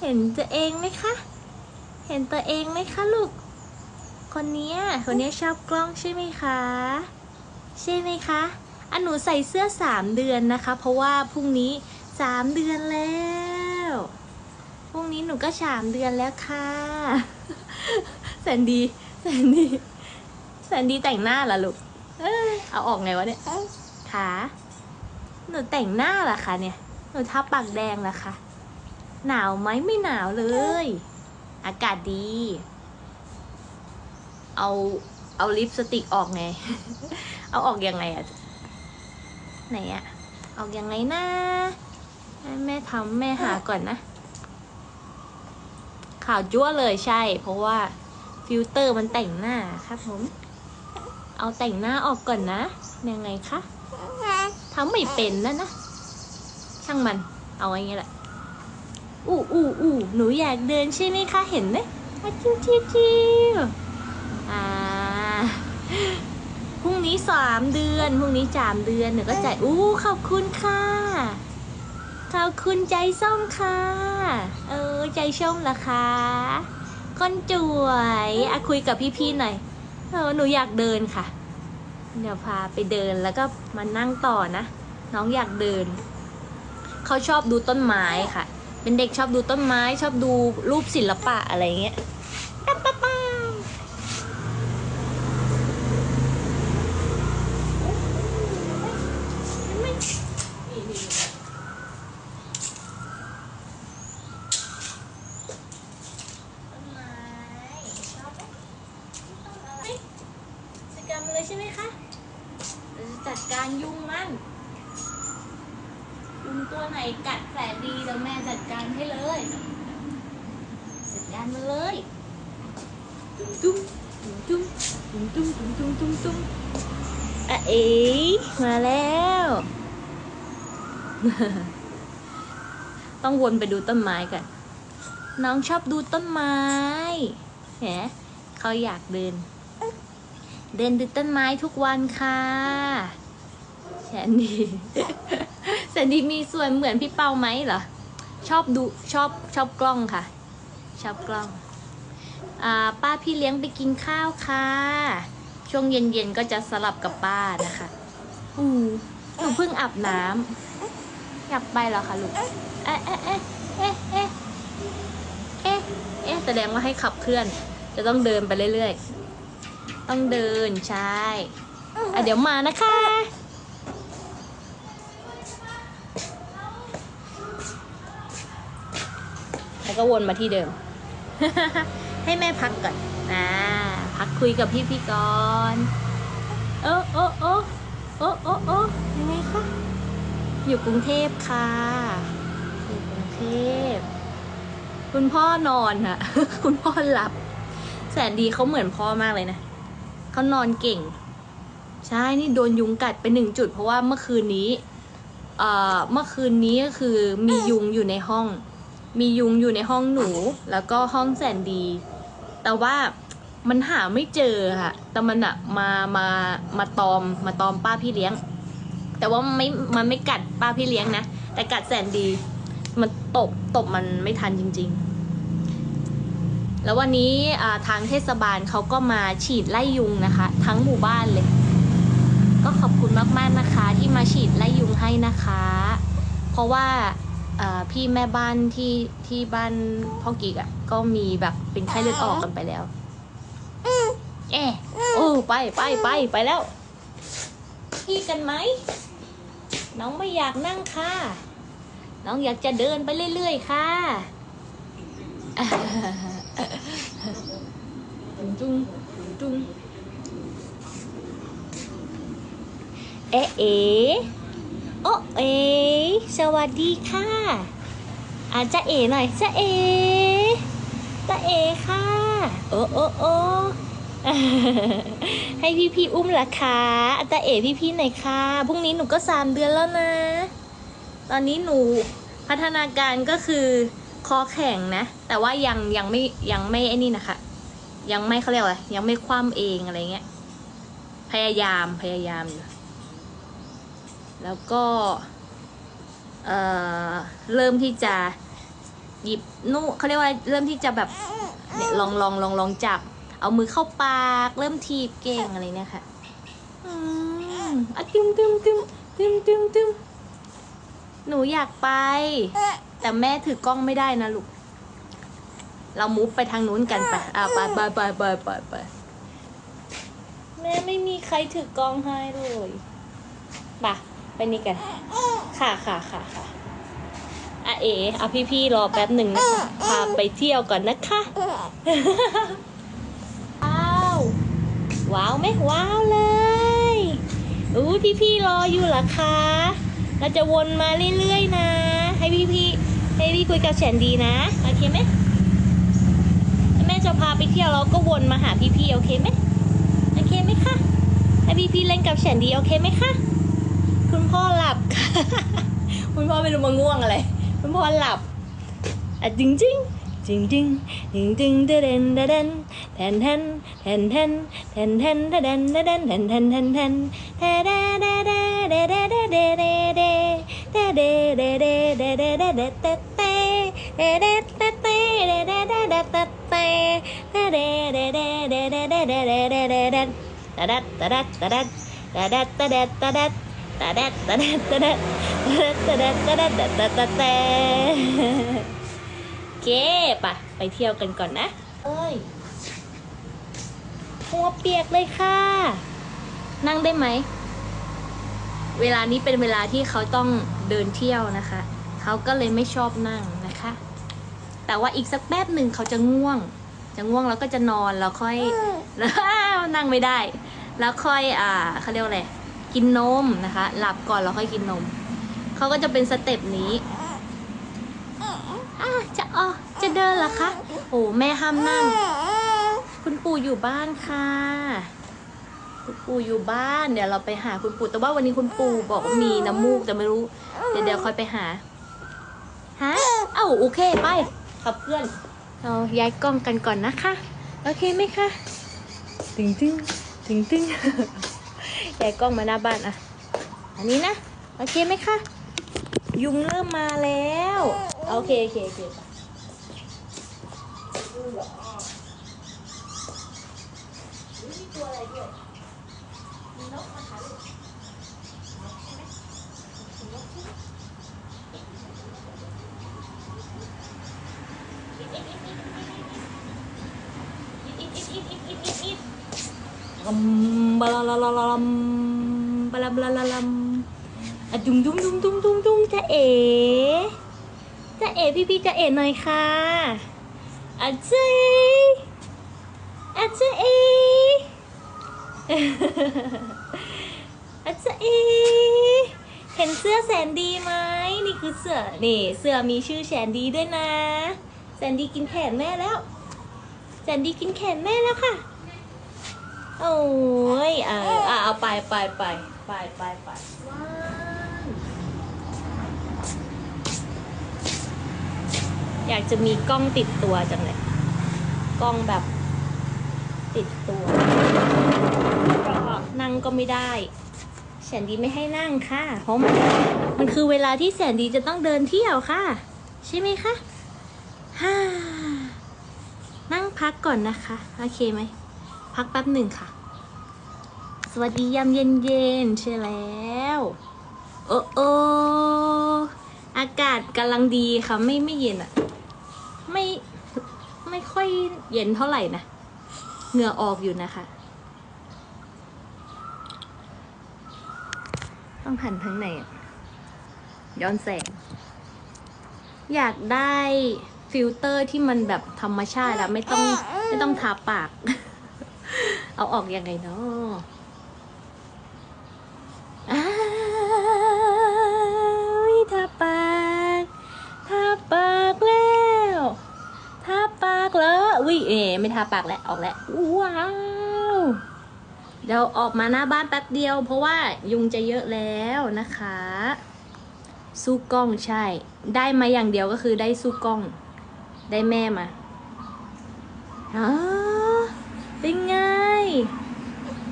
เห็นตัวเองไหมคะ เห็นตัวเองไหมคะลูก คนเนี้ยคนเนี้ยชอบกล้องใช่ไหมคะ ใช่ไหมคะ อันหนูใส่เสื้อสามเดือนนะคะ เพราะว่าพรุ่งนี้สามเดือนแล้ว พรุ่งนี้หนูก็สามเดือนแล้วค่ะ แสนดี แสนดี แสนดีแต่งหน้าเหรอลูก เอ้ย เอาออกไงวะเนี่ยขาหนูแต่งหน้าเหรอคะเนี่ย หนูทาปากแดงเหรอคะ หนาวไหมไม่หนาวเลย อากาศดี เอาเอาลิปสติกออกไง เอาออกยังไงอะไหนอะออกยังไงนะ แม่ทำแม่หาก่อนนะ ข่าวจั่วเลยใช่ เพราะว่าฟิลเตอร์มันแต่งหน้าครับผม เอาแต่งหน้าออกก่อนนะยังไงคะทำไม่เป็นนะนะ ช่างมัน เอาอย่างงี้แหละ อู้อู้อู้หนูอยากเดินใช่ไหมคะเห็นไหมอะจิ้วจิ้วจิ้วอ่าพรุ่งนี้สามเดือนพรุ่งนี้สามเดือนหนูก็จ่ายอู้ขอบคุณค่ะ ขอบคุณใจส้มค่ะ เออใจส้มเหรอคะคนจ่วยอะคุยกับพี่ๆหน่อยเออหนูอยากเดินค่ะ เดี๋ยวพาไปเดินแล้วก็มานั่งต่อนะ น้องอยากเดิน เขาชอบดูต้นไม้ค่ะ เป็นเด็กชอบดูต้นไม้ชอบดูรูปศิลปะอะไรเงี้ยป๊าป๊าป๊าต้นไม้ชอบไหมต้นอะไรจัดการมันเลยใช่ไหมคะเราจะจัดการยุงมัน ยุงตัวไหนกัดแสนดีเดี๋ยวแม่จัดการให้เลย จัดการ มันเลยตุ้มตุ้มตุ้มตุ้มตุ้มตุ้มตุ้มตุ้มอะเอ๋มาแล้ว ต้องวนไปดูต้นไม้กันน้องชอบดูต้นไม้แหมเขาอยากเดิน เดินดูต้นไม้ทุกวันค่ะแสนดี้แสนดี้มีส่วนเหมือนพี่เปาไหมเหรอชอบดูชอบชอบกล้องค่ะ ชอบกล้องอ่าป้าพี่เลี้ยงไปกินข้าวค่ะ ช่วงเย็นๆก็จะสลับกับป้านะคะ อือหนูเพิ่งอาบน้ำอยากไปเหรอคะลูก เอ๊ะเอ๊ะเอ๊ะเอ๊ะเอ๊ะเอ๊ะเอ๊ะแสดงว่าให้ขับเคลื่อน จะต้องเดินไปเรื่อยๆ ต้องเดินใช่อะเดี๋ยวมานะคะแล้วก็วนมาที่เดิม ให้แม่พักก่อนอ่าพักคุยกับพี่พี่ก่อนโอ้โอ้โอ้โอ้โอ้โอ้ยังไงคะ อยู่กรุงเทพค่ะ อยู่กรุงเทพ คุณพ่อนอนค่ะ คุณพ่อหลับ แสนดีเขาเหมือนพ่อมากเลยนะ เขานอนเก่ง ใช่ นี่โดนยุงกัดไปหนึ่งจุด เพราะว่าเมื่อคืนนี้ เอ่อ เมื่อคืนนี้ก็คือมียุงอยู่ในห้อง มียุงอยู่ในห้องหนู แล้วก็ห้องแสนดี แต่ว่ามันหาไม่เจอค่ะ แต่มันอะมามามาตอมมาตอมป้าพี่เลี้ยง แต่ว่าไม่มันไม่กัดป้าพี่เลี้ยงนะแต่กัดแสนดี มันตบตบมันไม่ทันจริง ๆ แล้ววันนี้ทางเทศบาลเขาก็มาฉีดไล่ยุงนะคะ ทั้งหมู่บ้านเลย ก็ขอบคุณมากๆนะคะ ที่มาฉีดไล่ยุงให้นะคะ เพราะว่า พี่แม่บ้านที่ที่บ้านพ่อกิกอะ่ะ ก็มีแบบเป็นไข้เลือดออกกันไปแล้วเอะโอ้ไปไปไปไปแล้ว พี่กันไหม น้องไม่อยากนั่งค่ะ น้องอยากจะเดินไปเรื่อยๆค่ะจุ้งจุ้งจุ้งเอ๊ะเอ๋โอะเอ๋ส วัสดีค่ะอาจะเอ๋หน่อยจะเอ๋จะเอ๋ค่ะ โอ้โอ้โอ้ให้พี่พี่อุ้มเหรอคะอาจะเอ๋พี่พี่หน่อยค่ะพรุ่งนี้หนูก็สามเดือนแล้วนะ ตอนนี้หนูพัฒนาการก็คือคอแข็งนะ แต่ว่ายังยังไม่ยังไม่ไอ้นี่นะคะ ยังไม่เขาเรียกว่าอะไรยังไม่คว่ำเองอะไรเงี้ยพยายามพยายามอยู่แล้วก็ เอ่อเริ่มที่จะหยิบนู่เขาเรียกว่าเริ่มที่จะแบบเนี่ยลองลองลองลองจับ เอามือเข้าปาก เริ่มทีบเก่งอะไรเนี่ยค่ะอืมอะตึมตึมตึมตึมตึมหนูอยากไป แต่แม่ถือกล้องไม่ได้นะลูกเรามุฟไปทางนู้นกันไปอะไปไปไปไปไปไปแม่ไม่มีใครถือกล้องให้เลยไปไปนี่กัน ค่ะค่ะค่ะค่ะอาเออาพี่พี่รอแป๊บหนึ่งนะคะพาไปเที่ยวก่อนนะคะว้าวว้าวไหมว้าวเลยอู้พี่พี่รออยู่หรอคะเราจะวนมาเรื่อยๆนะ ให้พี่พี่ให้พี่คุยกับแฉนดีนะโอเคไหมแม่จะพาไปเที่ยวเราก็วนมาหาพี่พี่โอเคไหมโอเคไหมคะให้พี่พี่เล่นกับแฉนดีโอเคไหมคะ คุณพ่อหลับคุณพ่อไม่รู้มาง่วงอะไร คุณพ่อหลับอะจริงจริงจริงจริงจริงจริงเดเดนเดเดนแทนแทนแทนแทนแทนแทนเดเดนเดเดนแทนแทนแทนแทนเดเดเดเดเดเนเดเดเดเดเดเนเดเดเดเดเดเนเตเตเดเดเตเนเดเดเดเดเตเนเดเดเดเดเดเนเดเดเดเดเดเนเดเดเดเดเดเนเดเดเดเด ตะดัดตะดัดตะดัดตะดัดตะดัดตะดัดตะโอเคปะไปเที่ยวกันก่อนนะ เอ้ยหัวเปียกเลยค่ะ นั่งได้ไหม เวลานี้เป็นเวลาที่เขาต้องเดินเที่ยวนะคะ เขาก็เลยไม่ชอบนั่งนะคะ แต่ว่าอีกสักแป๊บหนึ่งเขาจะง่วง จะง่วงแล้วก็จะนอนแล้วค่อยแล้วนั่งไม่ได้ แล้วค่อยอ่าเขาเรียกว่าอะไร กินนมนะคะ หลับก่อนแล้วค่อยกินนม เขาก็จะเป็นสเต็ปนี้อะจะอ๋อจะเดินเหรอคะ โอ้แม่ห้ามนั่ง คุณปู่อยู่บ้านค่ะ คุณปู่อยู่บ้าน เดี๋ยวเราไปหาคุณปู่ แต่ว่าวันนี้คุณปู่บอกว่ามีน้ำมูกแต่ไม่รู้ เดี๋ยวเดี๋ยวค่อยไปหา ฮะ เอ้าโอเคไปกับเพื่อน เราย้ายกล้องกันก่อนนะคะ โอเคไหมคะ ตึงตึงตึงตึง ยายกล้องมาหน้าบ้านอะอันนี้นะ โอเคไหมคะ ยุงเริ่มมาแล้ว โอเคโอเคโอเคไป มีตัวอะไรด้วย มีนกนะคะลูกนกใช่ไหมมีนกใช่ไหมอิดอิดอิดอิดอิดอิดอิด กัมบลาลาลาลาลัมบลาบลาลาลัมอะดุมดุมดุมดุมดุมดุมจะเอ๋จะเอ๋พี่พี่จะเอ๋หน่อยค่ะอะเจ๊อะเจ๊อ๋อาจารย์เอเห็นเสื้อแสนดีไหมนี่คือเสื้อนี่เสื้อมีชื่อแสนดีด้วยนะแสนดีกินแขนแม่แล้วแสนดีกินแขนแม่แล้วค่ะ โอ้ยเอออะเอาไปไปไปไปไปไปอยากจะมีกล้องติดตัวจังเลย กล้องแบบติดตัวนั่งก็ไม่ได้แสนดีไม่ให้นั่งค่ะ เพราะมันมันคือเวลาที่แสนดีจะต้องเดินเที่ยวค่ะ ใช่ไหมคะฮ่านั่งพักก่อนนะคะ โอเคไหม พักแป๊บหนึ่งค่ะ สวัสดียามเย็นเย็นๆใช่แล้ว โอ้โออากาศกำลังดีค่ะ ไม่ไม่เย็นอะไม่ไม่ค่อยเย็นเท่าไหร่นะเหงื่อออกอยู่นะคะ ต้องหันทางไหนย้อนแสง อยากได้ฟิลเตอร์ที่มันแบบธรรมชาติอะไม่ต้องไม่ต้องทาปาก เอาออกยังไงเนาะอ้าวทาปากทาปากแล้วทาปากแล้วอุ้ยเอ๋ไม่ทาปากแล้วออกแล้วว้าวเดี๋ยวออกมาหน้าบ้านแป๊บเดียว เพราะว่ายุงจะเยอะแล้วนะคะสู้กล้องใช่ ได้มาอย่างเดียวก็คือได้สู้กล้อง ได้แม่มาอ๋อ เป็นไง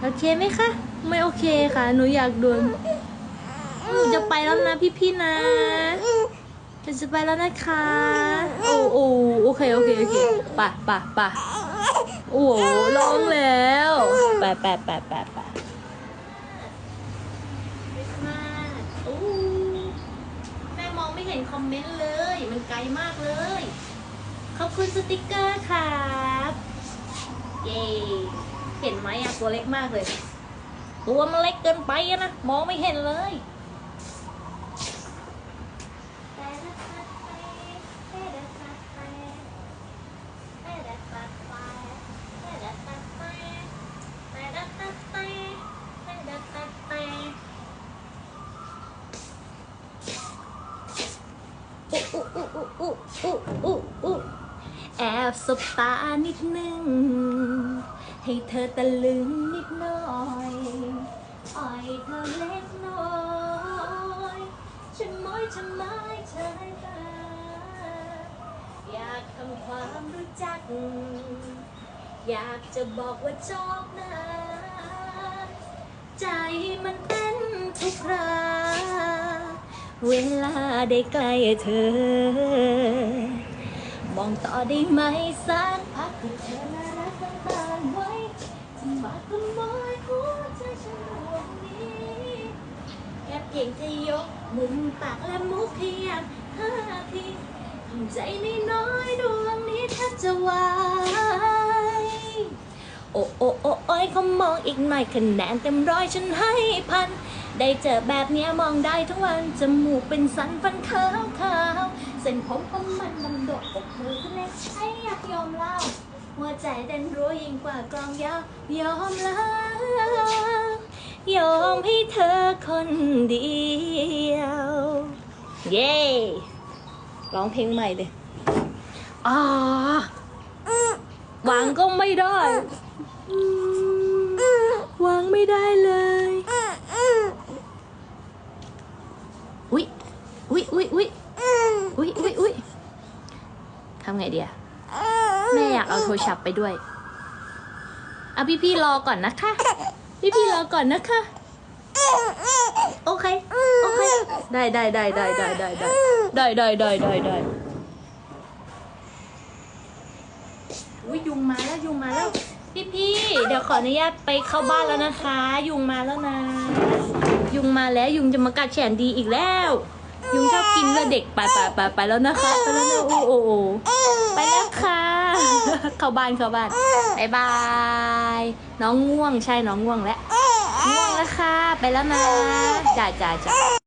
โอเคไหมคะ ไม่โอเคค่ะ หนูอยากโดนหนูจะไปแล้วนะพี่ๆนะเราจะไปแล้วนะคะ โอ้โอ้โอเคโอเคโอเคไปไปไปโอ้โหร้องแล้วไปไปไปไปไปมาโอ้แม่มองไม่เห็นคอมเมนต์เลย มันไกลมากเลย ขอบคุณสติกเกอร์ครับ เย้เห็นไหมอะตัวเล็กมากเลย ตัวมันเล็กเกินไปอะนะ มองไม่เห็นเลยแอ บสบตานิดนึง ให้เธอตะลึงนิดหน่อยอ่อยเธอเล็กน้อยฉันมอยฉันไม้เธอตาอยากทำความรู้จัก อยากจะบอกว่าชอบนะ ใจมันเต้นทุกครา เวลาได้ใกล้เธอ มองต่อได้ไหมสักพักที่เธอน่ารักต่างๆไว้จะมาขโมยหัวใจฉันดวงนี้แค่เพียงจะยกมุมปากและมุกขยับห้าทีทำใจน้อยดวงนี้แทบจะวายโอ้โอ้โอ้โอ้ยเขามองอีกหน่อยคะแนนเต็มร้อยฉันให้พัน ได้เจอแบบเนี้ยมองได้ทั้งวันจมูกเป็นสันฟันขาวขาว เส้นผมของมันดำดกอกมือเล็กไอ้อยากยอมเล่าหัวใจเต้นรัวยิ่งกว่ากลองยาวยอมลายอมให้เธอคนเดียว เย้ร้องเพลงใหม่เลยอ่าวางก็ไม่ได้อืมวางไม่ได้เลย อุ๊ย อุ๊ยอุ๊ยอุ๊ยอุ๊ยอุ๊ยอุ๊ยทำไงดีอะแม่อยากเอาโทรศัพท์ไปด้วยเอาพี่พี่รอก่อนนะคะ พี่พี่รอก่อนนะคะ โอเค โอเค ได้ได้ได้ได้ได้ได้ได้ได้ได้ได้ได้ได้อุ๊ยยุงมาแล้วยุงมาแล้ว พี่พี่เดี๋ยวขออนุญาตไปเข้าบ้านแล้วนะคะ ยุงมาแล้วนะ ยุงมาแล้วยุงจะมากัดแขนดีอีกแล้ว ยุงชอบกินเลือดเด็กไปไปไปไปแล้วนะคะไปแล้วนะโอ้โอ้โอ้ไปแล้วค่ะ เข้าบ้านเข้าบ้านบายบาย น้องง่วงใช่น้องง่วงแล้วง่วงแล้วค่ะ ไปแล้วนะจ้าจ้าจ้า